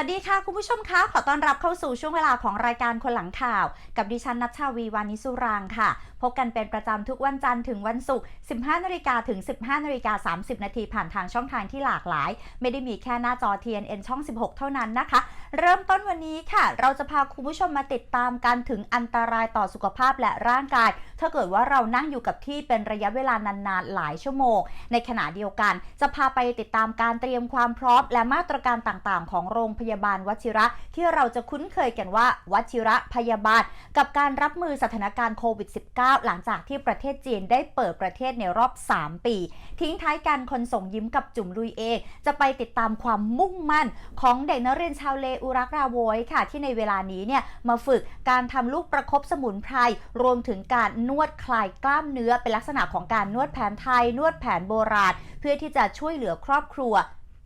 วัสดีค่ะ คุณผู้ชมคะ ขอต้อนรับเข้าสู่ช่วงเวลาของรายการคนหลังข่าว กับดิฉันนัชชาวีวานิสุรางค่ะ พบกันเป็นประจำทุกวันจันทร์ถึงวันศุกร์ 15นาฬิกาถึง 15นาฬิกา30 นาทีผ่านทางช่องทางที่หลากหลาย ไม่ได้มีแค่หน้าจอ TNN ช่อง 16 เท่านั้นนะคะ เริ่มต้นวันนี้ค่ะ เราจะพาคุณผู้ชมมาติดตามกันถึงอันตรายต่อสุขภาพและร่างกาย ถ้าเกิดว่าเรานั่งอยู่กับที่เป็นระยะเวลานานๆหลายชั่วโมง ในขณะเดียวกัน จะพาไปติดตามการเตรียมความพร้อม และมาตรการต่างๆ ของโรงพยาบาลวชิระ ที่เราจะคุ้นเคยกันว่าวชิระพยาบาล กับการรับมือสถานการณ์โควิด -19 หลังจากที่ประเทศจีนได้เปิดประเทศในรอบ 3 ปี ทิ้งท้ายกันคนส่งยิ้มกับจุ่มลุยเองจะไปติดตามความมุ่งมั่น ของเด็กนักเรียนชาวเลอุรักราโวยค่ะ ที่ในเวลานี้เนี่ยมาฝึกการทำลูกประคบสมุนไพรรวมถึงการนวดคลายกล้ามเนื้อเป็นลักษณะของการนวดแผนไทยนวดแผนโบราณ เพื่อที่จะช่วยเหลือครอบครัว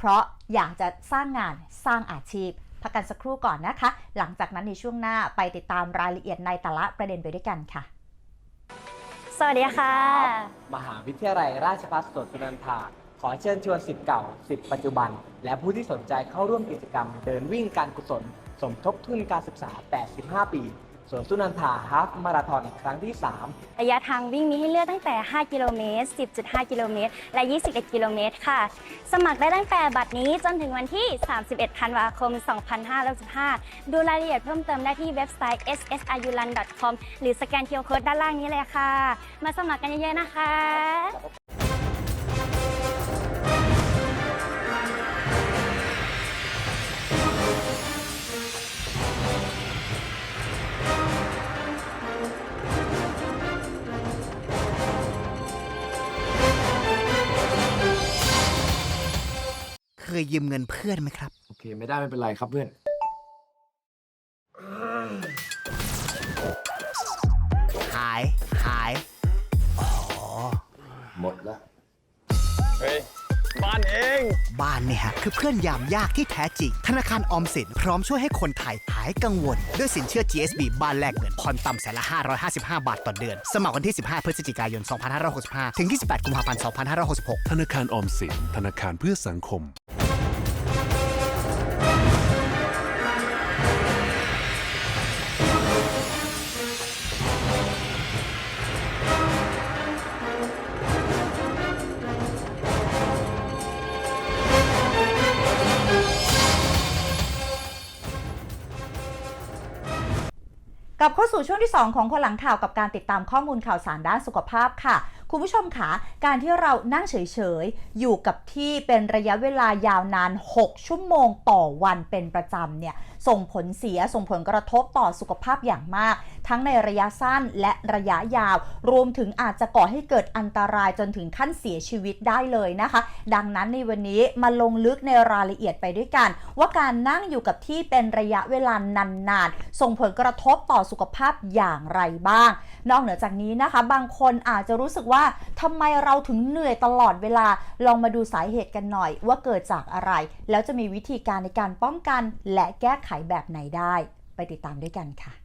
เพราะอยากจะสร้างงานสร้างอาชีพพักกันสักครู่ก่อนนะคะ หลังจากนั้นในช่วงหน้าไปติดตามรายละเอียดในแต่ละประเด็นไปด้วยกันค่ะ สวัสดีค่ะ มหาวิทยาลัยราชภัฏสวนสุนันทาขอเชิญชวนสิทธิ์เก่าสิทธิ์ปัจจุบัน และผู้ที่สนใจเข้าร่วมกิจกรรม เดินวิ่งการกุศล สมทบทุนการศึกษา 85 ปี สวนสุนันทาฮาฟมาราธอนครั้งที่ 3 ระยะทางวิ่งมีให้เลือกตั้งแต่ 5 กิโลเมตร 10.5 กิโลเมตร และ 21 กิโลเมตรค่ะ สมัครได้ตั้งแต่บัดนี้จนถึงวันที่ 31 ธันวาคม 2565 ดูรายละเอียดเพิ่มเติมได้ที่เว็บไซต์ ssrulan.com หรือสแกน QR Code ด้านล่างนี้เลยค่ะ มาสมัครกันเยอะๆนะคะ ยยืมเงินเพื่อนไหมครับ โอเค ไม่ได้ไม่เป็นไรครับเพื่อน หาย หายอ๋อหมดแล้วเฮ้ยบ้านเอง บ้านเนี่ยฮะคือเพื่อนยามยากที่แท้จริง ธนาคารออมสินพร้อมช่วยให้คนไทยหายกังวล ด้วยสินเชื่อ GSB บ้านแลกเงินผ่อนต่ำแสนละ 555 บาทต่อเดือน สมัครวันที่ 15 พฤศจิกายน 2565 ถึง 28 กุมภาพันธ์ 2566 ธนาคารออมสินธนาคารเพื่อสังคม สู่ช่วงที่ 2 ของคนหลังข่าวกับการติดตามข้อมูลข่าวสารด้านสุขภาพค่ะ คุณผู้ชมคะการที่เรานั่งเฉยๆ อยู่กับที่เป็นระยะเวลายาวนาน 6 ชั่วโมงต่อวันเป็นประจำเนี่ยส่งผลเสียส่งผลกระทบต่อสุขภาพอย่างมากทั้งในระยะสั้นและระยะยาว รวมถึงอาจจะก่อให้เกิดอันตรายจนถึงขั้นเสียชีวิตได้เลยนะคะ ดังนั้นในวันนี้มาลงลึกในรายละเอียดไปด้วยกัน ว่าการนั่งอยู่กับที่เป็นระยะเวลานานๆ ส่งผลกระทบต่อสุขภาพอย่างไรบ้าง นอกเหนือจากนี้นะคะ บางคนอาจจะรู้สึกว่าทำไมเราถึงเหนื่อยตลอดเวลาลองมาดูสาเหตุกันหน่อย ว่าเกิดจากอะไร แล้วจะมีวิธีการในการป้องกัน และแก้ไขแบบไหนได้ ไปติดตามด้วยกันค่ะ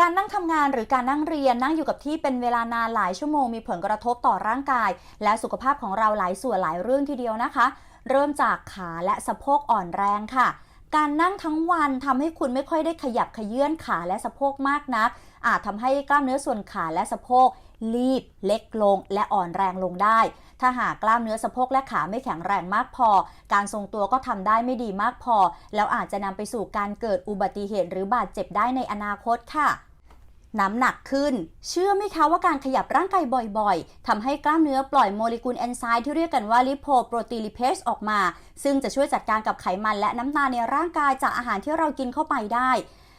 การนั่งทำงานหรือการนั่งเรียนนั่งอยู่กับที่เป็นเวลานานหลายชั่วโมงมีผลกระทบต่อร่างกาย และสุขภาพของเราหลายส่วนหลายเรื่องทีเดียวนะคะ เริ่มจากขาและสะโพกอ่อนแรงค่ะ การนั่งทั้งวันทำให้คุณไม่ค่อยได้ขยับขยื่นขาและสะโพกมากนัก อาจทำให้กล้ามเนื้อส่วนขาและสะโพกรีบเล็กลงและอ่อนแรงลงได้ ถ้าหากกล้ามเนื้อสะโพกและขาไม่แข็งแรงมากพอ การทรงตัวก็ทำได้ไม่ดีมากพอ แล้วอาจจะนำไปสู่การเกิดอุบัติเหตุหรือบาดเจ็บได้ในอนาคตค่ะ น้ำหนักขึ้น เชื่อไหมคะว่าการขยับร่างกายบ่อยๆทำให้กล้ามเนื้อปล่อยโมเลกุลเอนไซม์ที่เรียกกันว่าลิโพโปรตีลิเพสออกมา ซึ่งจะช่วยจัดการกับไขมันและน้ำตาลในร่างกายจากอาหารที่เรากินเข้าไปได้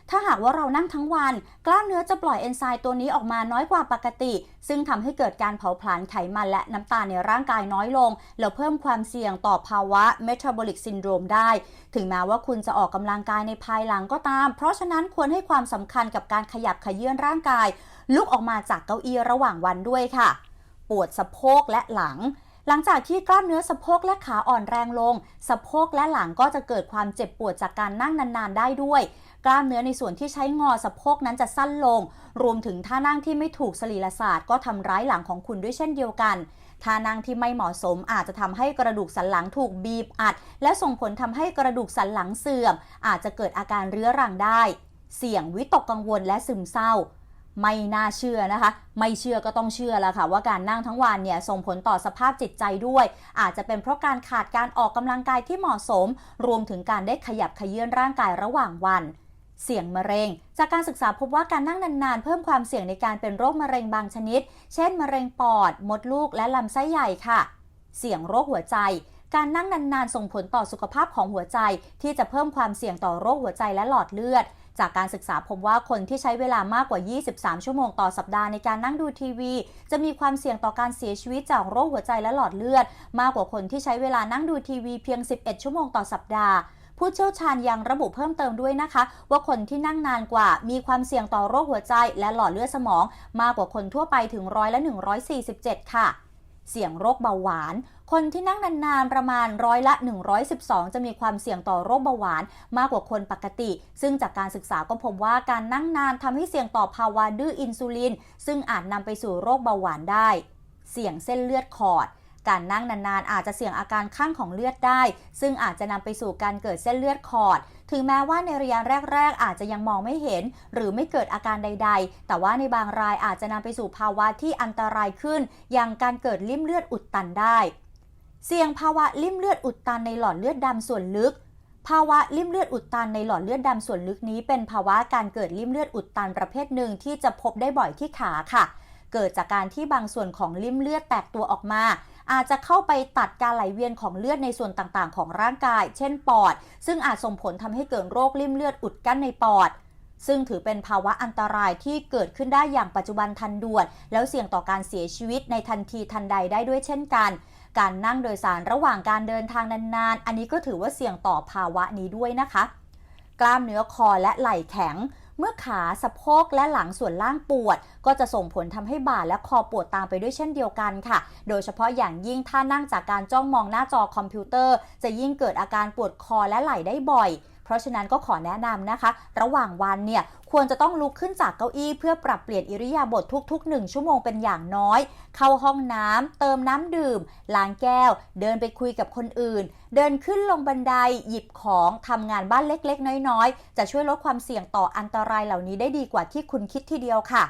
ถ้าหากว่าเรานั่งทั้งวัน กล้ามเนื้อจะปล่อยเอนไซม์ตัวนี้ออกมาน้อยกว่าปกติ ซึ่งทำให้เกิดการเผาผลาญไขมันและน้ำตาลในร่างกายน้อยลง แล้วเพิ่มความเสี่ยงต่อภาวะเมตาบอลิกซินโดรมได้ ถึงแม้ว่าคุณจะออกกำลังกายในภายหลังก็ตาม เพราะฉะนั้นควรให้ความสำคัญกับการขยับขยื่นร่างกาย ลุกออกมาจากเก้าอี้ระหว่างวันด้วยค่ะ ปวดสะโพกและหลังหลังจากที่กล้ามเนื้อสะโพกและขาอ่อนแรงลง สะโพกและหลังก็จะเกิดความเจ็บปวดจากการนั่งนานๆ ได้ด้วย กล้ามเนื้อในส่วนที่ใช้งอสะโพกนั้นจะสั้นลง รวมถึงท่านั่งที่ไม่ถูกสรีรศาสตร์ก็ทำร้ายหลังของคุณด้วยเช่นเดียวกันท่านั่งที่ไม่เหมาะสมอาจจะทำให้กระดูกสันหลังถูกบีบอัด และส่งผลทำให้กระดูกสันหลังเสื่อม อาจจะเกิดอาการเรื้อรังได้ เสี่ยงวิตกกังวลและซึมเศร้า ไม่น่าเชื่อนะคะ ไม่เชื่อก็ต้องเชื่อแล้วค่ะ ว่าการนั่งทั้งวันเนี่ยส่งผลต่อสภาพจิตใจด้วย อาจจะเป็นเพราะการขาดการออกกำลังกายที่เหมาะสม รวมถึงการได้ขยับขยื่นร่างกายระหว่างวัน เสี่ยงมะเร็ง จากการศึกษาพบว่าการนั่งนานๆ เพิ่มความเสี่ยงในการเป็นโรคมะเร็งบางชนิด เช่น มะเร็งปอด มดลูก และลำไส้ใหญ่ค่ะ เสี่ยงโรคหัวใจ การนั่งนานๆ ส่งผลต่อสุขภาพของหัวใจ ที่จะเพิ่มความเสี่ยงต่อโรคหัวใจและหลอดเลือด จากการศึกษาพบว่าคนที่ใช้เวลามากกว่า 23 ชั่วโมงต่อสัปดาห์ในการนั่งดูทีวี จะมีความเสี่ยงต่อการเสียชีวิตจากโรคหัวใจและหลอดเลือด มากกว่าคนที่ใช้เวลานั่งดูทีวีเพียง 11 ชั่วโมงต่อสัปดาห์ ผู้เชี่ยวชาญยังระบุเพิ่มเติมด้วยนะคะ ว่าคนที่นั่งนานกว่า มีความเสี่ยงต่อโรคหัวใจ และหลอดเลือดสมอง มากกว่าคนทั่วไปถึงร้อยละ 147 ค่ะ เสี่ยงโรคเบาหวานคนที่นั่งนานๆ ประมาณร้อยละ 112 จะมีความเสี่ยงต่อโรคเบาหวานมากกว่าคนปกติ ซึ่งจากการศึกษาก็พบว่าการนั่งนานทำให้เสี่ยงต่อภาวะดื้ออินซูลิน ซึ่งอาจนำไปสู่โรคเบาหวานได้ เสี่ยงเส้นเลือดขอด การนั่งนานๆ อาจจะเสี่ยงอาการข้างของเลือดได้ ซึ่งอาจจะนำไปสู่การเกิดเส้นเลือดขอด ถึงแม้ว่าในระยะแรก ๆ อาจจะยังมองไม่เห็น หรือไม่เกิดอาการใด ๆ แต่ว่าในบางรายอาจจะนำไปสู่ภาวะที่อันตรายขึ้น อย่างการเกิดลิ่มเลือดอุดตันได้ เสี่ยงภาวะลิ่มเลือดอุดตันในหลอดเลือดดำส่วนลึกภาวะลิ่มเลือดอุดตันในหลอดเลือดดำส่วนลึกนี้เป็นภาวะการเกิดลิ่มเลือดอุดตันประเภทหนึ่งที่จะพบได้บ่อยที่ขาค่ะ เกิดจากการที่บางส่วนของลิ่มเลือดแตกตัวออกมา อาจจะเข้าไปตัดการไหลเวียนของเลือดในส่วนต่างๆ ของร่างกาย เช่นปอด ซึ่งอาจส่งผลทำให้เกิดโรคลิ่มเลือดอุดกั้นในปอดซึ่งถือเป็นภาวะอันตรายที่เกิดขึ้นได้อย่างปัจจุบันทันด่วน แล้วเสี่ยงต่อการเสียชีวิตในทันทีทันใดได้ด้วยเช่นกัน การนั่งโดยสารระหว่างการเดินทางนานๆ อันนี้ก็ถือว่าเสี่ยงต่อภาวะนี้ด้วยนะคะ กล้ามเนื้อคอและไหล่แข็ง เมื่อขาสะโพกและหลังส่วนล่างปวด ก็จะส่งผลทำให้บ่าและคอปวดตามไปด้วยเช่นเดียวกันค่ะ โดยเฉพาะอย่างยิ่งถ้านั่งจากการจ้องมองหน้าจอคอมพิวเตอร์ จะยิ่งเกิดอาการปวดคอและไหล่ได้บ่อย เพราะฉะนั้นก็ขอแนะนำนะคะ ระหว่างวันเนี่ยควรจะต้องลุกขึ้นจากเก้าอี้เพื่อปรับเปลี่ยนอิริยาบถทุกๆ 1 ชั่วโมงเป็นอย่างน้อย เข้าห้องน้ำเติมน้ำดื่ม ล้างแก้ว เดินไปคุยกับคนอื่น เดินขึ้นลงบันไดหยิบของทำงานบ้านเล็กๆ น้อยๆ จะช่วยลดความเสี่ยงต่ออันตรายเหล่านี้ได้ดีกว่าที่คุณคิดทีเดียวค่ะ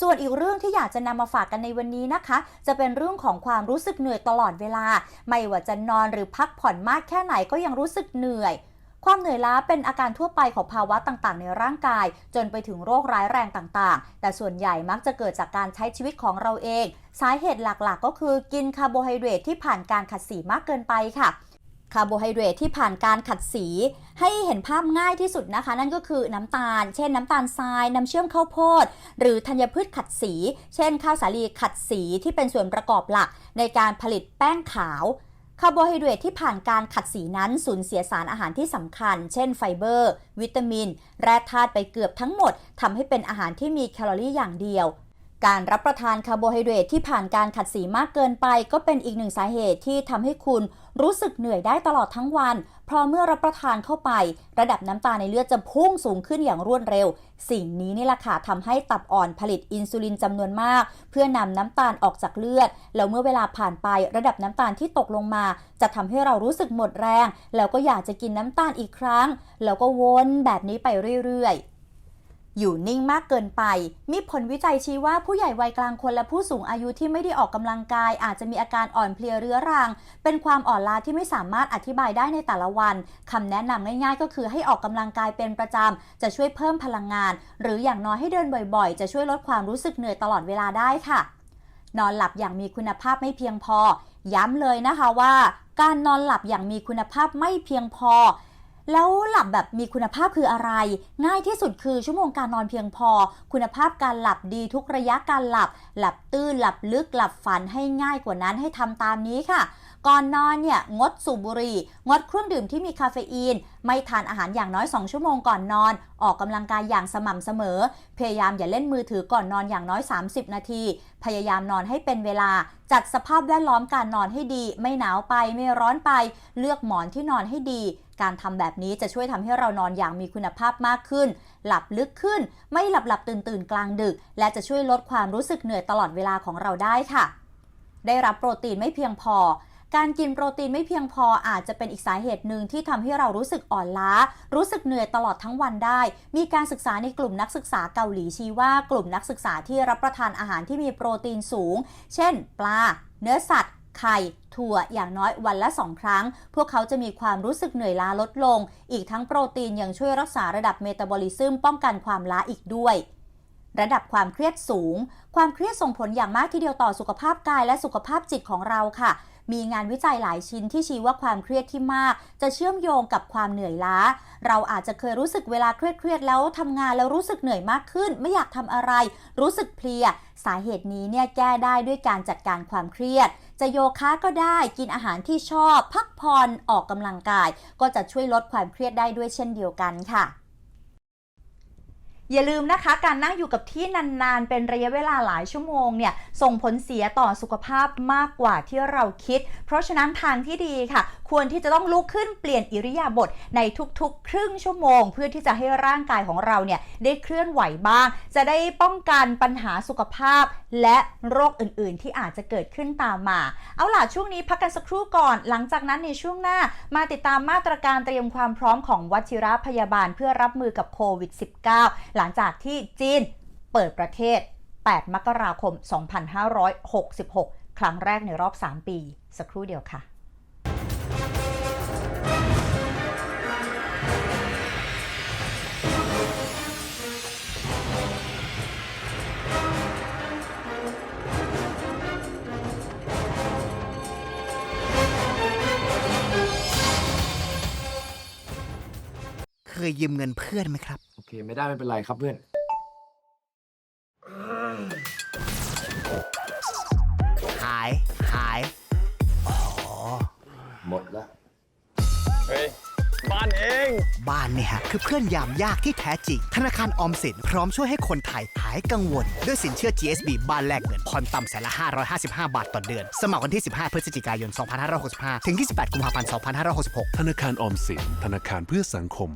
ส่วนอีกเรื่องที่อยากจะนำมาฝากกันในวันนี้นะคะ จะเป็นเรื่องของความรู้สึกเหนื่อยตลอดเวลา ไม่ว่าจะนอนหรือพักผ่อนมากแค่ไหนก็ยังรู้สึกเหนื่อย ความเหนื่อยล้าเป็นอาการทั่วไปของภาวะต่างๆ ในร่างกาย จนไปถึงโรคร้ายแรงต่างๆ แต่ส่วนใหญ่มักจะเกิดจากการใช้ชีวิตของเราเอง สาเหตุหลักๆ ก็คือกินคาร์โบไฮเดรตที่ผ่านการขัดสีมากเกินไปค่ะคาร์โบไฮเดรตที่ผ่านการขัดสี ให้เห็นภาพง่ายที่สุดนะคะ นั่นก็คือน้ำตาล เช่นน้ำตาลทราย น้ำเชื่อมข้าวโพด หรือธัญพืชขัดสี เช่นข้าวสาลีขัดสีที่เป็นส่วนประกอบหลักในการผลิตแป้งขาว คาร์โบไฮเดรตที่ผ่านการขัดสีนั้นสูญเสียสารอาหารที่สำคัญ เช่นไฟเบอร์ วิตามิน แร่ธาตุไปเกือบทั้งหมดทำให้เป็นอาหารที่มีแคลอรี่อย่างเดียว การรับประทานคาร์โบไฮเดรตที่ผ่านการขัดสีมากเกินไป ก็เป็นอีกหนึ่งสาเหตุที่ทำให้คุณรู้สึกเหนื่อยได้ตลอดทั้งวัน เพราะเมื่อรับประทานเข้าไป ระดับน้ำตาลในเลือดจะพุ่งสูงขึ้นอย่างรวดเร็ว สิ่งนี้นี่แหละค่ะทำให้ตับอ่อนผลิตอินซูลินจำนวนมาก เพื่อนำน้ำตาลออกจากเลือด แล้วเมื่อเวลาผ่านไประดับน้ำตาลที่ตกลงมา จะทำให้เรารู้สึกหมดแรง แล้วก็อยากจะกินน้ำตาลอีกครั้ง แล้วก็วนแบบนี้ไปเรื่อยๆ อยู่นิ่งมากเกินไป มีผลวิจัยชี้ว่าผู้ใหญ่วัยกลางคนและผู้สูงอายุที่ไม่ได้ออกกำลังกาย อาจจะมีอาการอ่อนเพลียเรื้อรัง เป็นความอ่อนล้าที่ไม่สามารถอธิบายได้ในแต่ละวันคำแนะนำง่ายๆ ก็คือให้ออกกำลังกายเป็นประจำจะช่วยเพิ่มพลังงาน หรืออย่างน้อยให้เดินบ่อยๆ จะช่วยลดความรู้สึกเหนื่อยตลอดเวลาได้ค่ะ นอนหลับอย่างมีคุณภาพไม่เพียงพอ ย้ำเลยนะคะว่า การนอนหลับอย่างมีคุณภาพไม่เพียงพอ แล้วหลับแบบมีคุณภาพคืออะไร ง่ายที่สุดคือชั่วโมงการนอนเพียงพอ คุณภาพการหลับดีทุกระยะการหลับ หลับตื้นหลับลึกหลับฝันให้ง่ายกว่านั้นให้ทำตามนี้ค่ะ ก่อนนอนเนี่ยงดสูบบุหรี่ งดเครื่องดื่มที่มีคาเฟอีน ไม่ทานอาหารอย่างน้อย 2 ชั่วโมงก่อนนอน ออกกำลังกายอย่างสม่ำเสมอ พยายามอย่าเล่นมือถือก่อนนอนอย่างน้อย 30 นาที พยายามนอนให้เป็นเวลา จัดสภาพแวดล้อมการนอนให้ดี ไม่หนาวไปไม่ร้อนไป เลือกหมอนที่นอนให้ดี การทำแบบนี้จะช่วยทำให้เรานอนอย่างมีคุณภาพมากขึ้น หลับลึกขึ้น ไม่หลับหลับตื่นตื่นกลางดึก และจะช่วยลดความรู้สึกเหนื่อยตลอดเวลาของเราได้ค่ะได้รับโปรตีนไม่เพียงพอ การกินโปรตีนไม่เพียงพออาจจะเป็นอีกสาเหตุหนึ่งที่ทำให้เรารู้สึกอ่อนล้า รู้สึกเหนื่อยตลอดทั้งวันได้ มีการศึกษาในกลุ่มนักศึกษาเกาหลีชี้ว่ากลุ่มนักศึกษาที่รับประทานอาหารที่มีโปรตีนสูง เช่น ปลา เนื้อสัตว์ไข่ถั่วอย่างน้อยวันละ2ครั้ง พวกเขาจะมีความรู้สึกเหนื่อยล้าลดลง อีกทั้งโปรตีนยังช่วยรักษาระดับเมตาบอลิซึมป้องกันความล้าอีกด้วย ระดับความเครียดสูง ความเครียดส่งผลอย่างมากทีเดียวต่อสุขภาพกายและสุขภาพจิตของเราค่ะ มีงานวิจัยหลายชิ้นที่ชี้ว่าความเครียดที่มาก จะเชื่อมโยงกับความเหนื่อยล้า เราอาจจะเคยรู้สึกเวลาเครียดๆแล้วทำงานแล้วรู้สึกเหนื่อยมากขึ้น ไม่อยากทำอะไร รู้สึกเพลีย สาเหตุนี้เนี่ยแก้ได้ด้วยการจัดการความเครียด จะโยคะก็ได้กินอาหารที่ชอบ พักผ่อนออกกำลังกาย ก็จะช่วยลดความเครียดได้ด้วยเช่นเดียวกันค่ะ อย่าลืมนะคะการนั่งอยู่กับที่นานๆ เป็นระยะเวลาหลายชั่วโมงเนี่ยส่งผลเสียต่อสุขภาพมากกว่าที่เราคิด เพราะฉะนั้นทางที่ดีค่ะ ควรที่จะต้องลุกขึ้นเปลี่ยนอิริยาบถในทุกๆ ครึ่งชั่วโมง เพื่อที่จะให้ร่างกายของเราเนี่ยได้เคลื่อนไหวบ้าง จะได้ป้องกันปัญหาสุขภาพ และโรคอื่นๆ ที่อาจจะเกิดขึ้นตามมา เอาล่ะช่วงนี้พักกันสักครู่ก่อน หลังจากนั้นในช่วงหน้ามาติดตามมาตรการเตรียมความพร้อมของวัชิระพยาบาลเพื่อรับมือกับโควิด -19 หลังจากที่จีนเปิดประเทศ 8 มกราคม 2566 ครั้งแรกในรอบ 3 ปี สักครู่เดียวค่ะ เคยยืมเงินเพื่อนไหมครับ โอเค ไม่ได้ไม่เป็นไรครับเพื่อน หาย หายอ๋อหมดแล้วเฮ้ยบ้านเอง บ้านเนี่ยฮะคือเพื่อนยามยากที่แท้จริง ธนาคารออมสินพร้อมช่วยให้คนไทยหายกังวล ด้วยสินเชื่อ GSB บ้านแลกเงินผ่อนต่ำแสนละ 555 บาทต่อเดือน สมัครวันที่ 15 พฤศจิกายน 2565 ถึง 28 กุมภาพันธ์ 2566 ธนาคารออมสินธนาคารเพื่อสังคม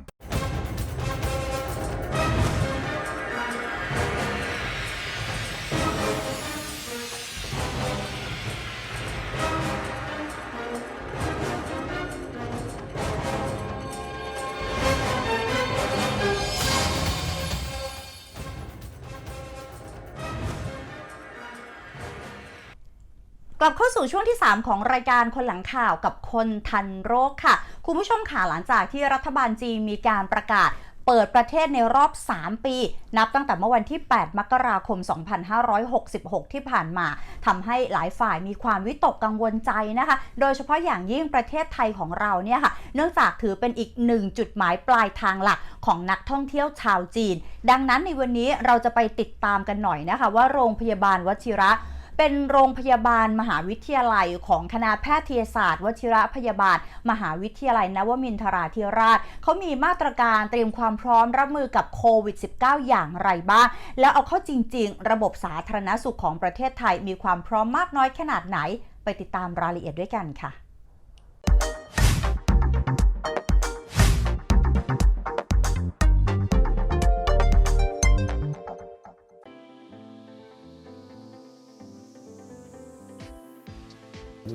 สู่ช่วงที่ 3 ของรายการคนหลังข่าวกับคนทันโรคค่ะ คุณผู้ชมค่ะหลังจากที่รัฐบาลจีนมีการประกาศเปิดประเทศในรอบ 3 ปี นับตั้งแต่เมื่อวันที่ 8 มกราคม 2566 ที่ผ่านมาทำให้หลายฝ่ายมีความวิตกกังวลใจนะคะ โดยเฉพาะอย่างยิ่งประเทศไทยของเราเนี่ยค่ะ เนื่องจากถือเป็นอีกหนึ่งจุดหมายปลายทางหลักของนักท่องเที่ยวชาวจีน ดังนั้นในวันนี้เราจะไปติดตามกันหน่อยนะคะ ว่าโรงพยาบาลวชิระ เป็นโรงพยาบาลมหาวิทยาลัยของคณะแพทยศาสตร์วชิระพยาบาล มหาวิทยาลัยนวมินทราธิราชเขามีมาตรการเตรียมความพร้อมรับมือกับโควิด -19 อย่างไรบ้าง แล้วเอาเข้าจริง ๆ ระบบสาธารณสุขของประเทศไทยมีความพร้อมมากน้อยขนาดไหน ไปติดตามรายละเอียดด้วยกันค่ะ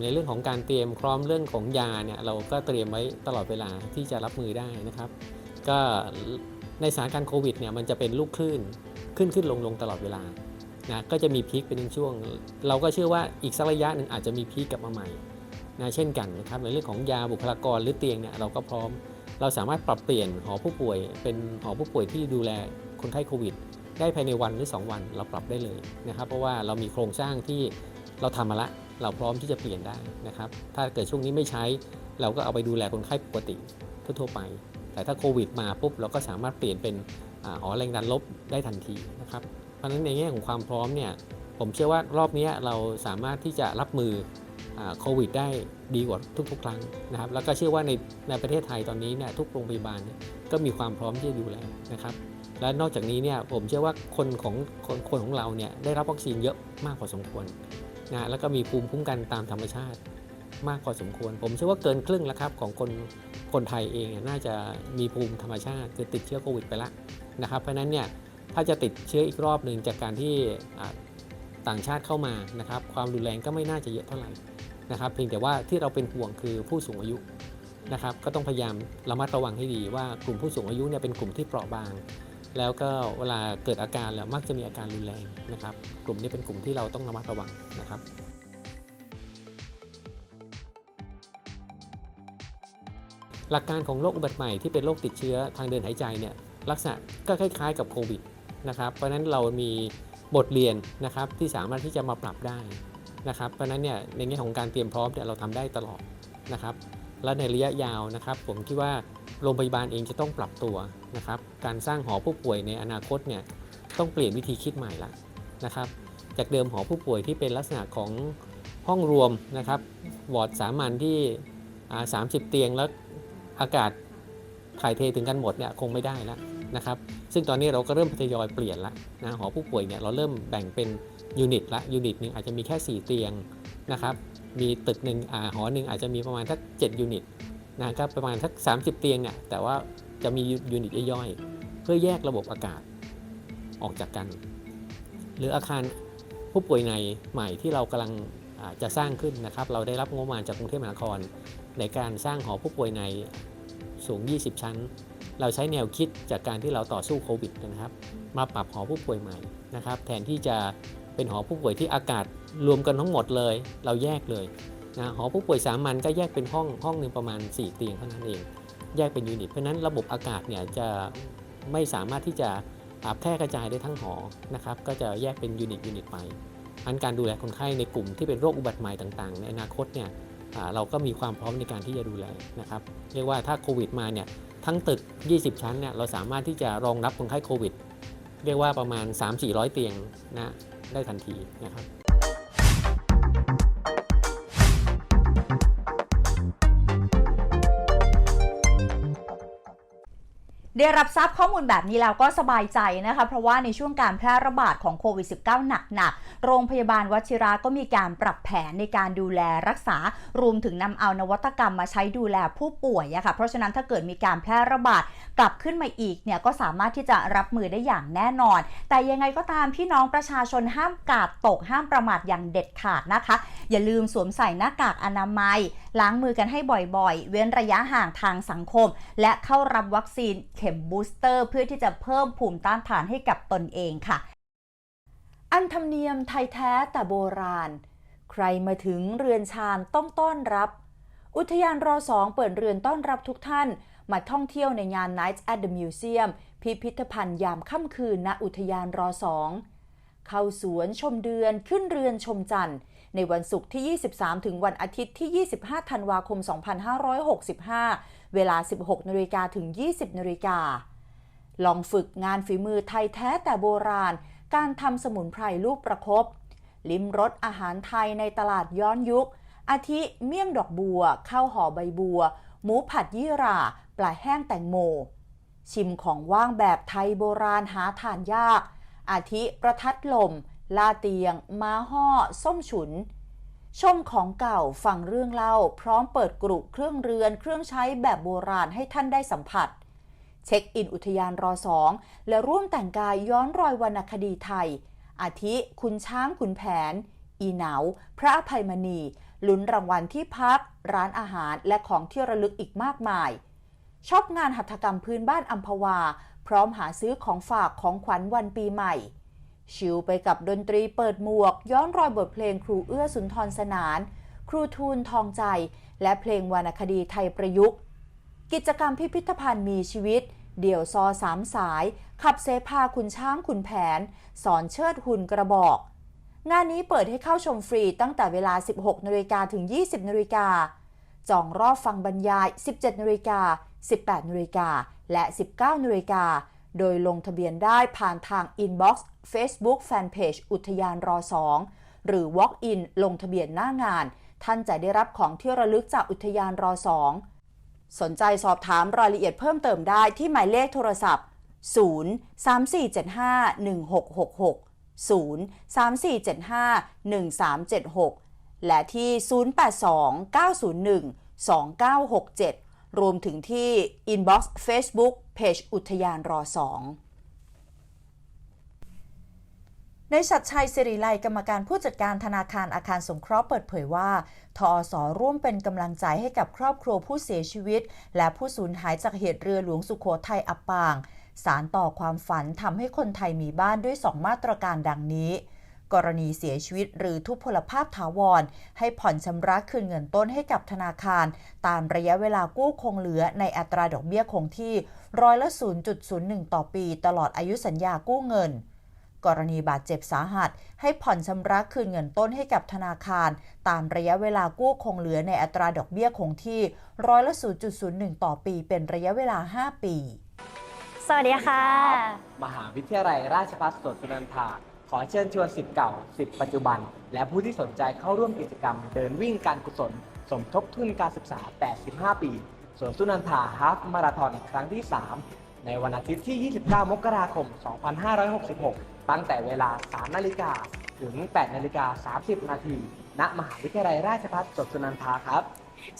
ในเรื่องของการเตรียมพร้อมเรื่องของยาเนี่ยเราก็เตรียมไว้ตลอดเวลาที่จะรับมือได้นะครับ ก็ในสถานการณ์โควิดเนี่ยมันจะเป็นลูกคลื่นขึ้นขึ้นลงลงตลอดเวลานะก็จะมีพีคเป็นช่วง เราก็เชื่อว่าอีกสักระยะหนึ่งอาจจะมีพีคกลับมาใหม่นะเช่นกันนะครับในเรื่องของยาบุคลากรหรือเตียงเนี่ยเราก็พร้อม เราสามารถปรับเปลี่ยนหอผู้ป่วยเป็นหอผู้ป่วยที่ดูแลคนไข้โควิด ได้ภายในวันหรือ 2 วันเราปรับได้เลยนะครับ เพราะว่าเรามีโครงสร้างที่เราทำมาละ เราพร้อมที่จะเปลี่ยนได้นะครับ ถ้าเกิดช่วงนี้ไม่ใช้ เราก็เอาไปดูแลคนไข้ปกติทั่วๆไป แต่ถ้าโควิดมาปุ๊บเราก็สามารถเปลี่ยนเป็นอาหอแรงดันลบได้ทันทีนะครับ เพราะฉะนั้นในแง่ของความพร้อมเนี่ยผมเชื่อว่ารอบนี้เราสามารถที่จะรับมือโควิดได้ดีกว่าทุกๆ ครั้งนะครับ แล้วก็เชื่อว่าในในประเทศไทยตอนนี้เนี่ยทุกโรงพยาบาลก็มีความพร้อมที่จะดูแลนะครับ และนอกจากนี้เนี่ยผมเชื่อว่าคนของคนคนของเราเนี่ยได้รับวัคซีนเยอะมากพอสมควร นะแล้วก็มีภูมิคุ้มกันตามธรรมชาติมากพอสมควร ผมเชื่อว่าเกินครึ่งแล้วครับของคนคนไทยเองน่าจะมีภูมิธรรมชาติคือติดเชื้อโควิดไปแล้วนะครับเพราะฉะนั้นเนี่ยถ้าจะติดเชื้ออีกรอบหนึ่งจากการที่ต่างชาติเข้ามานะครับความรุนแรงก็ไม่น่าจะเยอะเท่าไหร่นะครับเพียงแต่ว่าที่เราเป็นห่วงคือผู้สูงอายุนะครับก็ต้องพยายามระมัดระวังให้ดีว่ากลุ่มผู้สูงอายุเนี่ยเป็นกลุ่มที่เปราะบาง แล้วก็เวลาเกิดอาการแล้วมักจะมีอาการรุนแรงนะครับ กลุ่มนี้เป็นกลุ่มที่เราต้องระมัดระวังนะครับหลักการของโรคอุบัติใหม่ที่เป็นโรคติดเชื้อทางเดินหายใจเนี่ยลักษณะก็คล้ายๆกับโควิดนะครับเพราะฉะนั้นเรามีบทเรียนนะครับที่สามารถที่จะมาปรับได้นะครับเพราะฉะนั้นเนี่ยในแง่ของการเตรียมพร้อมเนี่ยเราทำได้ตลอดนะครับและในระยะยาวนะครับ ผมคิดว่า โรงพยาบาลเองจะต้องปรับตัวนะครับ การสร้างหอผู้ป่วยในอนาคตเนี่ยต้องเปลี่ยนวิธีคิดใหม่ละนะครับ จากเดิมหอผู้ป่วยที่เป็นลักษณะของห้องรวมนะครับวอร์ดสามัญที่ 30 เตียงแล้วอากาศถ่ายเทถึงกันหมดเนี่ยคงไม่ได้แล้วนะครับซึ่งตอนนี้เราก็เริ่มทยอยเปลี่ยนละนะหอผู้ป่วยเนี่ยเราเริ่มแบ่งเป็นยูนิตละยูนิตหนึ่งอาจจะมีแค่ 4 เตียงนะครับมีตึกหนึ่งอหอหนึ่งอาจจะมีประมาณสัก7ยูนิต นะก็ประมาณสัก 30 เตียงเนี่ยแต่ว่าจะมียูนิตย่อยๆ เพื่อแยกระบบอากาศออกจากกัน หรืออาคารผู้ป่วยในใหม่ที่เรากำลังจะสร้างขึ้นนะครับ เราได้รับงบประมาณจากกรุงเทพมหานคร ในการสร้างหอผู้ป่วยในสูง 20 ชั้น เราใช้แนวคิดจากการที่เราต่อสู้โควิดนะครับ มาปรับหอผู้ป่วยใหม่นะครับ แทนที่จะเป็นหอผู้ป่วยที่อากาศรวมกันทั้งหมดเลย เราแยกเลย นะหอผู้ป่วยสามัญก็แยกเป็นห้องห้องหนึ่งประมาณ 4 เตียงเท่านั้นเอง แยกเป็นยูนิต เพราะนั้นระบบอากาศเนี่ยจะไม่สามารถที่จะอ่าแพร่กระจายได้ทั้งหอนะครับก็จะแยกเป็นยูนิตยูนิตไปอันการดูแลคนไข้ในกลุ่มที่เป็นโรคอุบัติใหม่ต่างๆ ในอนาคตเนี่ยเราก็มีความพร้อมในการที่จะดูแลนะครับเรียกว่าถ้าโควิดมาเนี่ยทั้งตึก 20 ชั้นเนี่ยเราสามารถที่จะรองรับคนไข้โควิด เรียกว่าประมาณ 3-400 เตียงนะได้ทันทีนะครับ ได้รับทราบข้อมูลแบบนี้แล้วก็สบายใจนะคะ เพราะว่าในช่วงการแพร่ระบาดของโควิด -19 หนักๆ โรงพยาบาลวชิระก็มีการปรับแผนในการดูแลรักษา รวมถึงนำเอานวัตกรรมมาใช้ดูแลผู้ป่วยอะค่ะ เพราะฉะนั้นถ้าเกิดมีการแพร่ระบาดกลับขึ้นมาอีกเนี่ยก็สามารถที่จะรับมือได้อย่างแน่นอน แต่ยังไงก็ตามพี่น้องประชาชนห้ามกาดตกห้ามประมาทอย่างเด็ดขาดนะคะ อย่าลืมสวมใส่หน้ากากอนามัย ล้างมือกันให้บ่อยๆ เว้นระยะห่างทางสังคม และเข้ารับวัคซีนเข็มบูสเตอร์ เพื่อที่จะเพิ่มภูมิต้านทานให้กับตนเองค่ะ อันธรรมเนียมไทยแท้แต่โบราณ ใครมาถึงเรือนชานต้องต้อนรับ อุทยานรอสองเปิดเรือนต้อนรับทุกท่านมาท่องเที่ยวในงาน Nights at the Museum พิพิธภัณฑ์ยามค่ำคืนณอุทยานรอสองเข้าสวนชมเดือนขึ้นเรือนชมจันทร์ ในวันศุกร์ที่ 23 ถึงวันอาทิตย์ที่ 25 ธันวาคม 2565 เวลา 16นาฬิกาถึง 20นาฬิกาลองฝึกงานฝีมือไทยแท้แต่โบราณ การทำสมุนไพรลูกประคบลิ้มรสอาหารไทยในตลาดย้อนยุค อาทิเมี่ยงดอกบัว ข้าวห่อใบบัว หมูผัดยี่หร่า ปลาแห้งแตงโม ชิมของว่างแบบไทยโบราณหาทานยาก อาทิประทัดลม ลาเตียง ม้าห่อ ส้มฉุน ชมของเก่าฟังเรื่องเล่า พร้อมเปิดกรุเครื่องเรือน เครื่องใช้แบบโบราณให้ท่านได้สัมผัส เช็คอินอุทยานรอสองและร่วมแต่งกายย้อนรอยวรรณคดีไทย อาทิคุณช้างคุณแผน อีเหนา พระอภัยมณี ลุ้นรางวัลที่พัก ร้านอาหารและของที่ระลึกอีกมากมายชอบงานหัตถกรรมพื้นบ้านอัมพวา พร้อมหาซื้อของฝากของขวัญวันปีใหม่ ชิลไปกับดนตรีเปิดหมวก ย้อนรอยบทเพลงครูเอื้อสุนทรสนาน ครูทูลทองใจ และเพลงวรรณคดีไทยประยุกต์ กิจกรรมพิพิธภัณฑ์มีชีวิต เดี่ยวซอสามสาย ขับเสพาคุณช้างคุณแผน สอนเชิดหุ่นกระบอก งานนี้เปิดให้เข้าชมฟรีตั้งแต่เวลา 16นาฬิกาถึง 20นาฬิกาจองรอบฟังบรรยาย 17นาฬิกา18นาฬิกาและ 19นาฬิกา โดยลงทะเบียนได้ผ่านทาง Inbox Facebook Fanpage อุทยานรอ2หรือ Walk in ลงทะเบียนหน้างาน ท่านจะได้รับของที่ระลึกจากอุทยานรอสองสนใจสอบถามรายละเอียดเพิ่มเติมได้ที่หมายเลขโทรศัพท์ 0 3 4 7 5 1 6 6 6 0 3 4 7 5 1 3 7 6 และที่ 082 901 2967 รวมถึงที่ inbox Facebook เพจอุทยานรอสองในชัดชัยสิริไลกรรมการผู้จัดการธนาคารอาคารสงเคราะห์เปิดเผยว่า ทอสอร่วมเป็นกำลังใจให้กับครอบครัวผู้เสียชีวิต และผู้สูญหายจากเหตุเรือหลวงสุโขทัยอับปาง สารต่อความฝันทำให้คนไทยมีบ้านด้วย2มาตรการดังนี้ กรณีเสียชีวิตหรือทุพพลภาพถาวร ให้ผ่อนชำระคืนเงินต้นให้กับธนาคาร ตามระยะเวลากู้คงเหลือในอัตราดอกเบี้ยคงที่ร้อยละ 0.01 ต่อปี ตลอดอายุสัญญากู้เงิน กรณีบาดเจ็บสาหัส ให้ผ่อนชำระคืนเงินต้นให้กับธนาคาร ตามระยะเวลากู้คงเหลือในอัตราดอกเบี้ยคงที่ร้อยละ 0.01 ต่อปี เป็นระยะเวลา 5 ปีสวัสดีค่ะ มหาวิทยาลัยราชภัฏสวนสุนันทา อเชิญชวนสิทธิ์เก่าสิทธิ์ปัจจุบัน และผู้ที่สนใจเข้าร่วมกิจกรรม เดินวิ่งการกุศล สมทบทุนการศึกษา 85 ปีสวนสุนันทาฮาฟมาราธอนครั้งที่ 3 ในวันอาทิตย์ที่ 29 มกราคม 2566 ตั้งแต่เวลา 3 นาฬิกาถึง 8 นาฬิกา 30 นาทีณมหาวิทยาลัยราชภัฏสวนสุนันทาครับ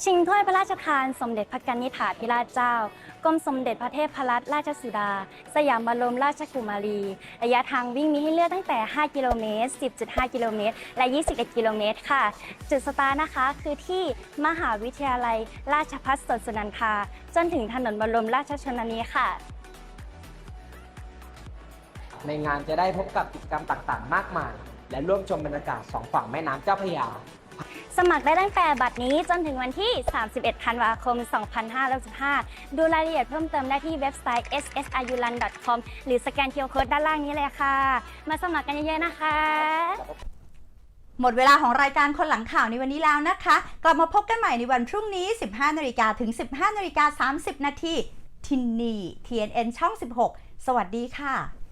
ชิงถ้วยพระราชทานสมเด็จพระกนิษฐาธิราชเจ้ากรมสมเด็จพระเทพรัตนราชสุดา สยามบรมราชกุมารีระยะทางวิ่งมีให้เลือกตั้งแต่ 5 กิโลเมตร 10.5 กิโลเมตร และ 21 กิโลเมตรค่ะ จุดสตาร์นะคะคือที่มหาวิทยาลัยราชภัฏสวนสุนันทา จนถึงถนนบรมราชชนนีค่ะ ในงานจะได้พบกับกิจกรรมต่างๆ มากมาย และร่วมชมบรรยากาศสองฝั่งแม่น้ำเจ้าพระยา สมัครได้ตั้งแต่บัดนี้จนถึงวันที่ 31 ธันวาคม 2565 ดูรายละเอียดเพิ่มเติมได้ที่เว็บไซต์ ssirulan.com หรือสแกน QR Code ด้านล่างนี้เลยค่ะ มาสมัครกันเยอะๆนะคะ หมดเวลาของรายการคนหลังข่าวในวันนี้แล้วนะคะ กลับมาพบกันใหม่ในวันพรุ่งนี้ 15นาฬิกาถึง 15นาฬิกา30 นาทีที่นี่ TNN ช่อง 16 สวัสดีค่ะ